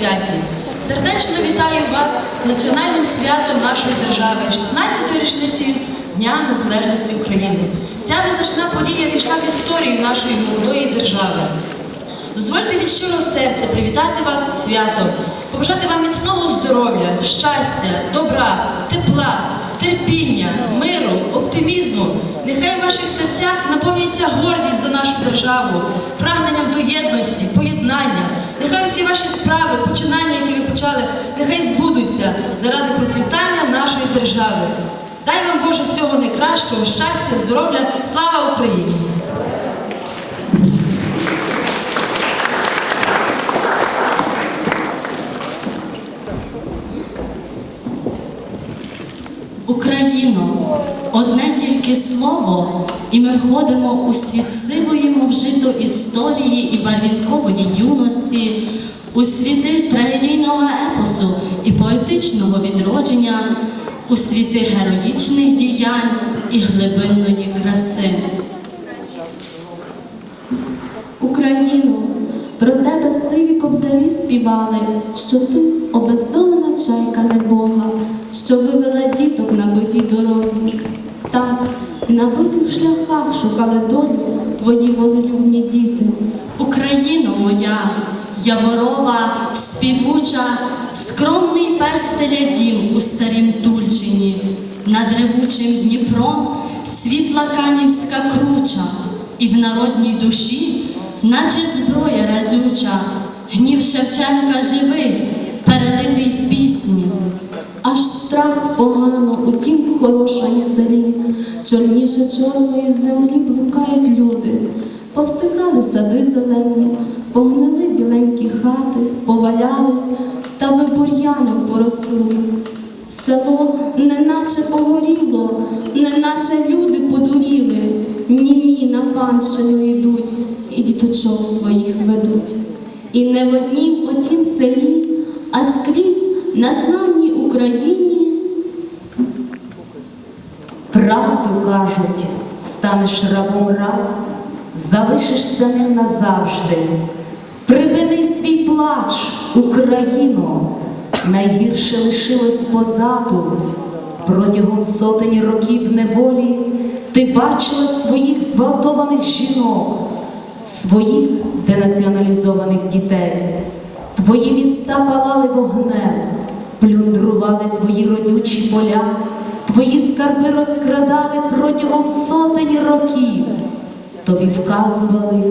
святі. Сердечно вітаю вас національним святом нашої держави, 16-ї річниці Дня Незалежності України. Ця визначна подія війшла в історію нашої молодої держави. Дозвольте від щирого серця привітати вас з святом, побажати вам міцного здоров'я, щастя, добра, тепла, терпіння, миру, оптимізму. Нехай в ваших серцях наповнюється гордість за нашу державу, прагненням до єдності, поєднання. Нехай всі ваші справи, починання, які ви почали, нехай збудуться заради процвітання нашої держави. Дай вам Боже всього найкращого, щастя, здоров'я, слава Україні! Україно, одне тільки слово, і ми входимо у світ сивої мовжито історії і барвінкової юності, у світи трагедійного епосу і поетичного відродження, у світи героїчних діянь і глибинної краси. Україну, про тебе сиві кобзарі співали, що ти обездолена чайка небога, що вивела діток на битій дорозі. Так, на битих шляхах шукали долю твої волелюбні діти. Україно моя, яворова, співуча, скромний пестеля дім у старім Тульчині, над ревучим Дніпром світла канівська круча, і в народній душі, наче зброя разюча, гнів Шевченка живий, перелитий в. Аж страх погано у тім хорошому селі, чорніше чорної землі блукають люди, повсихали сади зелені, погнили біленькі хати, повалялись, стави бур'яном поросли. Село неначе погоріло, неначе люди подуріли, німі на панщину йдуть і діточок своїх ведуть. І не в однім отім селі, а скрізь на славній Україні Правду кажуть, станеш рабом раз, залишишся ним назавжди. Припини свій плач, Україно, найгірше лишилось позаду. Протягом сотень років неволі ти бачила своїх зґвалтованих жінок, своїх денаціоналізованих дітей. Твої міста палали вогнем, плюндрували твої родючі поля, твої скарби розкрадали протягом сотень років. Тобі вказували,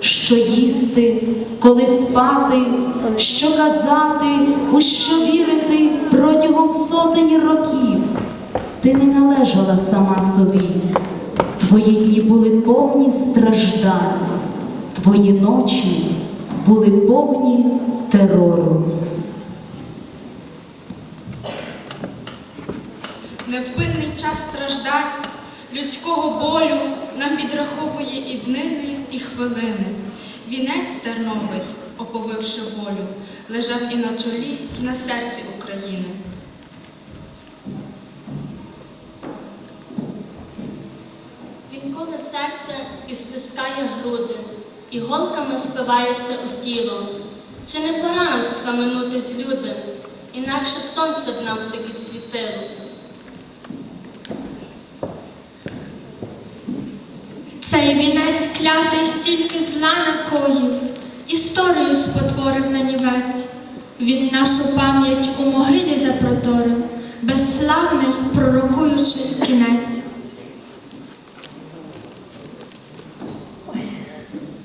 що їсти, коли спати, що казати, у що вірити протягом сотень років. Ти не належала сама собі. Твої дні були повні страждань, твої ночі були повні терору. Невпинний час страждань, людського болю нам відраховує і днини, і хвилини. Вінець терновий, оповивши волю, лежав і на чолі, і на серці України. Він коле серце і стискає груди, і голками впивається у тіло. Чи не пора нам схаменутись, люди, інакше сонце б нам тобі світило. Цей вінець клятий стільки зла накоїв, історію спотворив на нівець. Він нашу пам'ять у могилі запроторив, безславний, пророкуючи кінець.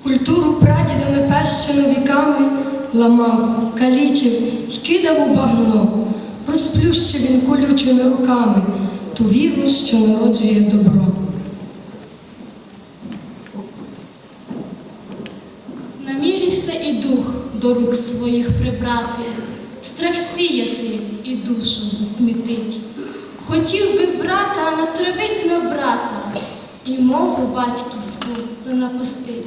Культуру прадідами пещено віками ламав, калічив й кидав у багно, розплющив він колючими руками ту віру, що народжує добро. Намірився і дух рук своїх прибрати, страх сіяти і душу засмітить. Хотів би брата натравить на брата і мову батьківську занапастить.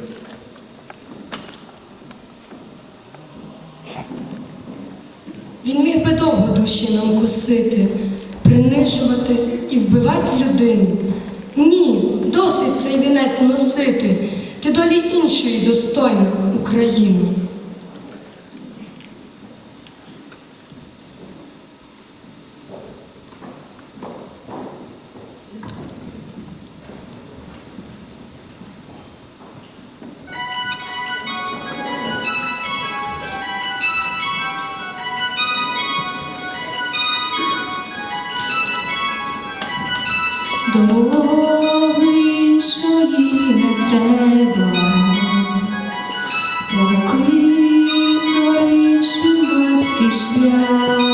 Він міг би довго душі нам косити, принижувати і вбивати людину. Ні, досить цей вінець носити, ти долі іншої достойна Україна. Дороги іншої не треба, поки зоричу вас шлях.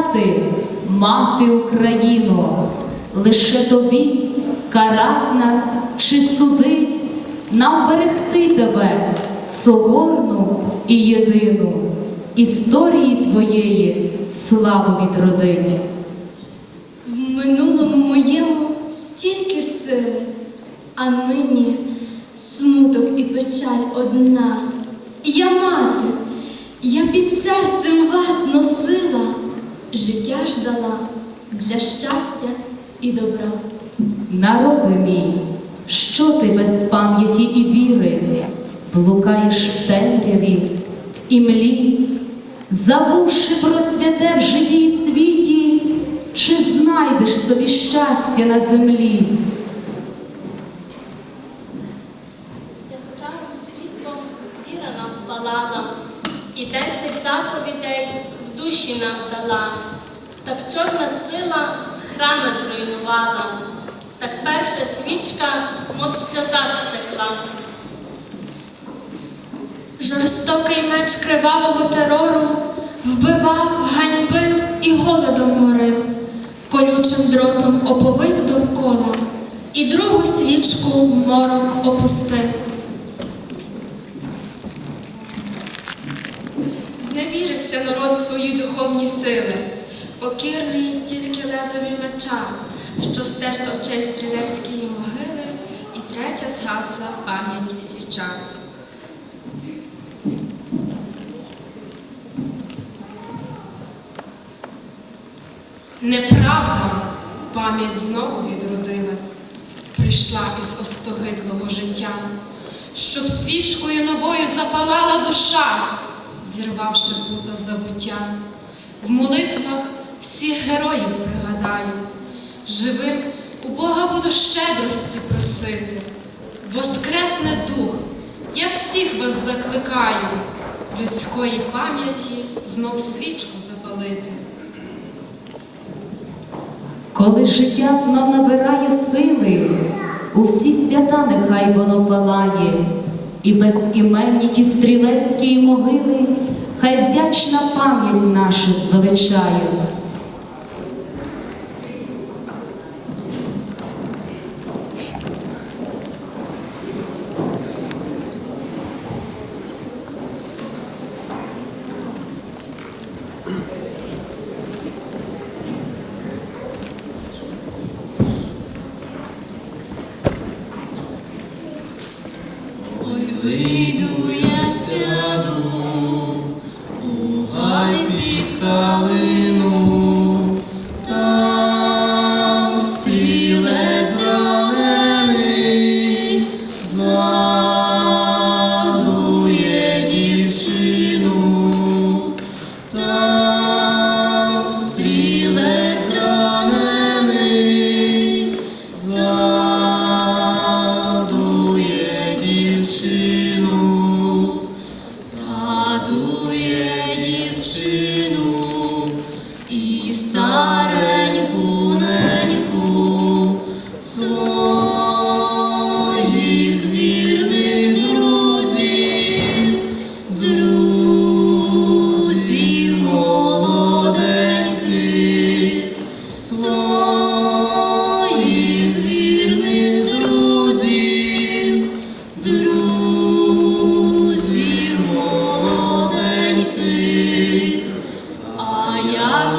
Свята ти, мати Україно, лише тобі карать нас чи судить, нам берегти тебе, соборну і єдину, історії твоєї славу відродить. В минулому моєму стільки сили, а нині смуток і печаль одна. Я мати, я під серцем вас носила, життя ждала для щастя і добра. Народи мій, що ти без пам'яті і віри, блукаєш в темряві, в імлі, забувши про святе в житті і світі, чи знайдеш собі щастя на землі? Яскравим світлом віра нам палала, і десять заповідей в душі нам дала. Так чорна сила храми зруйнувала, так перша свічка, мов сльоза стекла. Жорстокий меч кривавого терору вбивав, ганьбив і голодом морив, колючим дротом оповив довкола, і другу свічку в морок опустив. Зневірився народ свої духовні сили, покірний тільки лезові меча, що стер з очей стрілецької могили, і третя згасла пам'яті свіча. Неправда, пам'ять знову відродилась, прийшла із остогидлого життя, щоб свічкою новою запалала душа, зірвавши пута забуття. В молитвах всіх героїв пригадаю, живим у Бога буду щедрості просити. Воскресне дух, я всіх вас закликаю, людської пам'яті знов свічку запалити. Коли життя знов набирає сили, у всі свята нехай воно палає, і безіменні ті стрілецькі могили, хай вдячна пам'ять наша звеличає. Mm-hmm.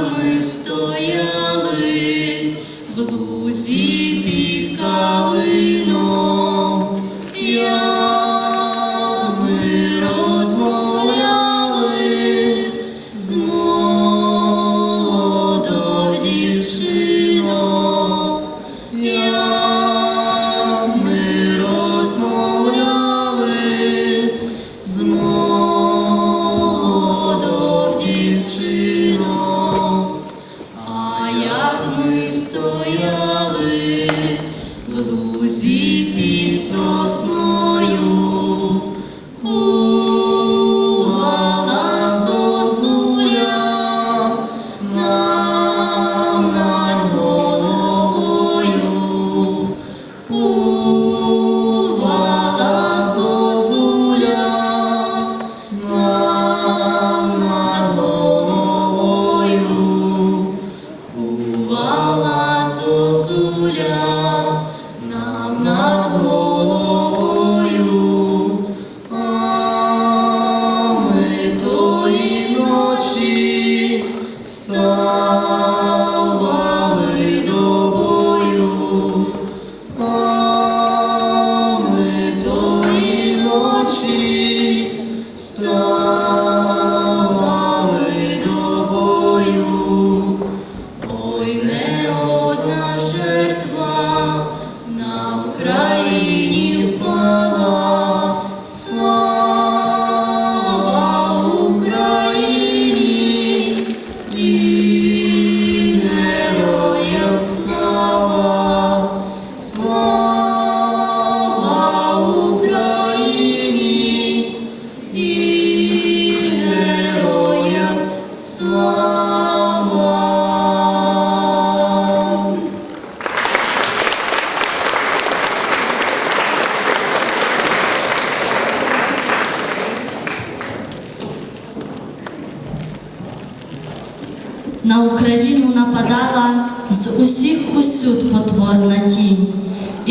Як ми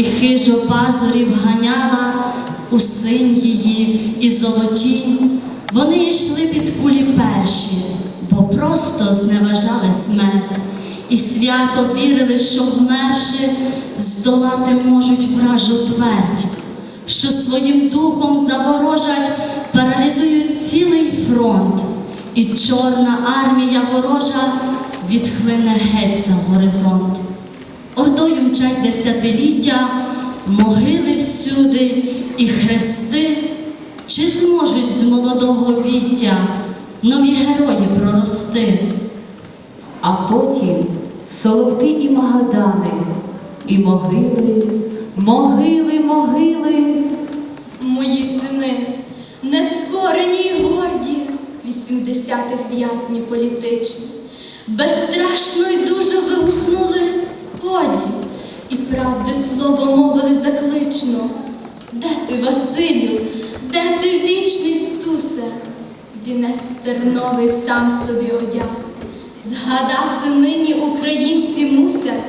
і хижо пазурів ганяла у синь її і золотінь. Вони йшли під кулі перші, бо просто зневажали смерть, і свято вірили, що вмерши здолати можуть вражу твердь, що своїм духом заворожать, паралізують цілий фронт, і чорна армія ворожа відхлине геть за горизонт. Ордою мчать десятиліття, могили всюди і хрести, чи зможуть з молодого віття нові герої прорости? А потім соловки і магадани, і могили, могили, могили. Мої сини, нескорені й горді, вісімдесятих в'язні політичні, безстрашно й дуже вигукнули годі, і правди слово мовили заклично. Де ти, Василю, де ти вічний стусе? Вінець терновий сам собі одяг. Згадати нині українці мусять,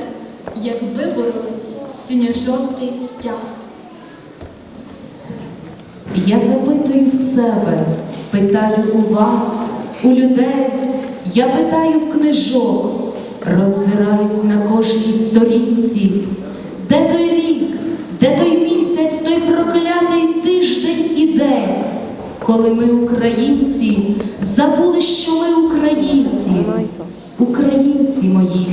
як вибороли синьо-жовтий стяг. Я запитую в себе, питаю у вас, у людей, я питаю в книжок, роззираюсь на кожній сторінці. Де той рік, де той місяць, той проклятий тиждень і день, коли ми, українці, забули, що ми українці, українці мої.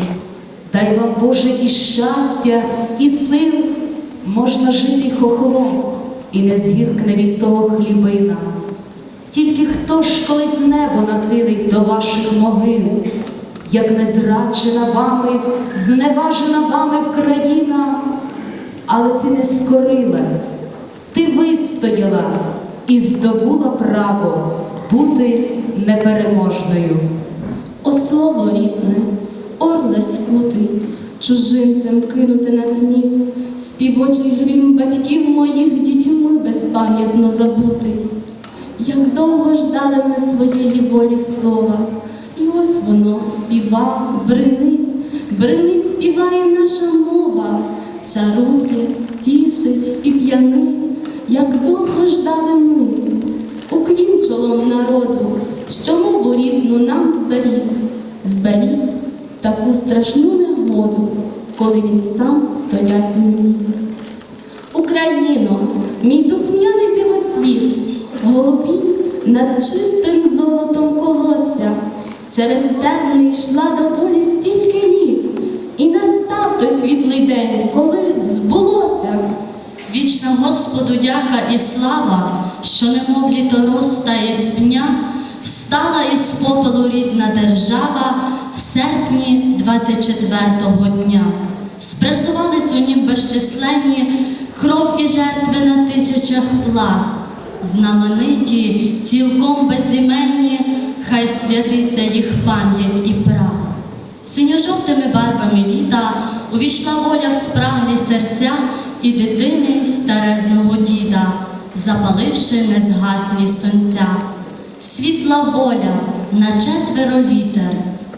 Дай вам Боже і щастя, і сил, можна жити й хохлом, і не згіркне від того хлібина. Тільки хто ж колись небо нахилить до ваших могил, як не зраджена вами, зневажена вами Вкраїна, але ти не скорилась, ти вистояла і здобула право бути непереможною. О слово рідне, орле скутий, чужинцем кинути на сніг, співочий грім батьків моїх дітьми безпам'ятно забутий. Як довго ждали ми своєї волі слова, ось воно співа, бринить, бринить, співає наша мова, чарує, тішить і п'янить, як довго ждали ми. Уклін чолом народу, що мову рідну нам зберіг, зберіг таку страшну негоду, коли він сам стоять не міг. Україно, мій духмяний дивоцвіт, голубі над чистим золотом колосся, через терни йшла до волі стільки літ, і настав той світлий день, коли збулося. Вічна Господу дяка і слава, що немов літорос та із пня, встала із попелу рідна держава в серпні 24-го дня. Спресувались у нім безчисленні кров і жертви на тисячах плаг, знамениті, цілком безіменні, хай святиться їх пам'ять і прах. Синьо-жовтими барвами літа увійшла воля в спраглі серця і дитини старезного діда, запаливши незгаслі сонця. Світла воля на четверо літер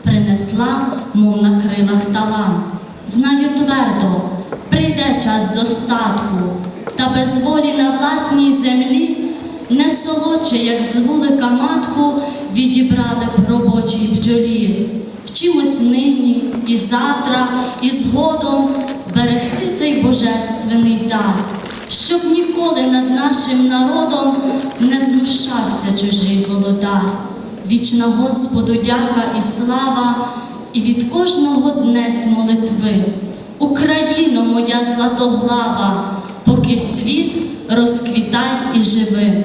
принесла, мов на крилах талант. Знаю твердо, прийде час достатку, та без волі на власній землі не солодше, як з вулика матку, відібрали б робочій бджолі. Вчимось нині і завтра, і згодом берегти цей божественний дар, щоб ніколи над нашим народом не знущався чужий володар. Вічна Господу дяка і слава, і від кожного днес молитви. Україно, моя златоглава, поки світ розквітай і живи.